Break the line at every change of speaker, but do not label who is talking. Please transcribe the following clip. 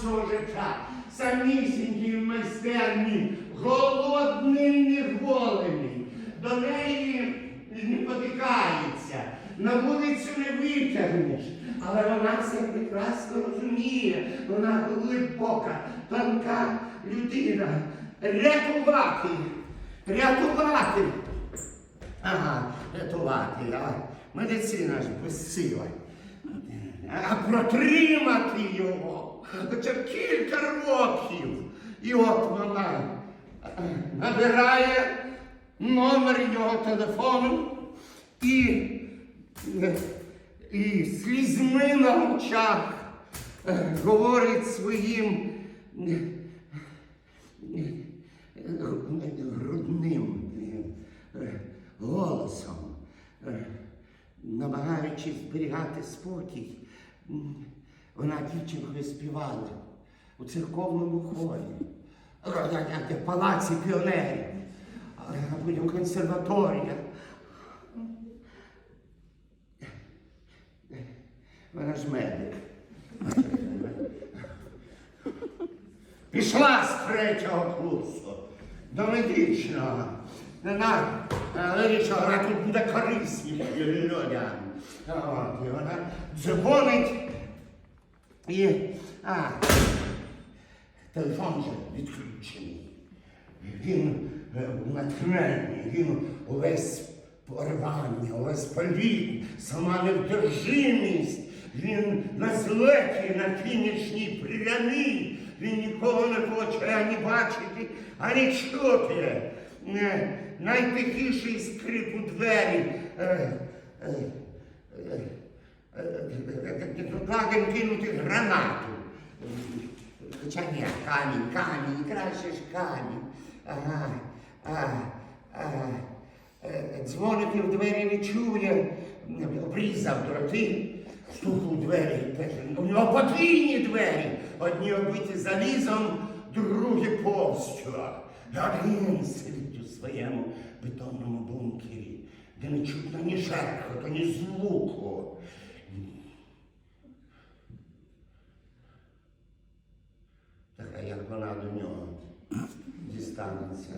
свого життя, самісінький в майстерні, голодний, неголений, до неї не потикається, на вулицю не витягнеш. Але вона все прекрасно розуміє, вона глибока, тонка людина. Рятувати, рятувати. Ага, рятувати, медицина ж безсила. А протримати його це кілька років. І от вона е, набирає номер його телефону і, е, і слізьми на очах е, говорить своїм е, е, грудним е, голосом, е, намагаючись зберігати спокій. Вона дівчинкою співала у церковному хорі, е, палаці піонерів, а потім консерваторія. Вона ж медик. Пішла з третього курсу до медичного. Вона вирішила, вона тут буде корисніше людям. От, і вона дзвонить і. А, телефон же відключений. Він е, натхнений, він увесь порвання, увесь політ, сама невдержимість. Він на злеті, на фінішній пряні. Він нікого не хоче ані бачити, ані чути. Е, Найтихіший скрип у двері. Ладен кинути гранату. Хоча ні, камінь, камінь, краще ж камінь. Ага, а, а, е, дзвонити в двері не чує, обрізав дроти, стук у двері. У нього подвійні двері. Одні оббиті залізом, другі повстю. Він сидить у своєму бетонному де не чутно ні шерхоту, ні звуку. Так, як вона до нього дістанеться?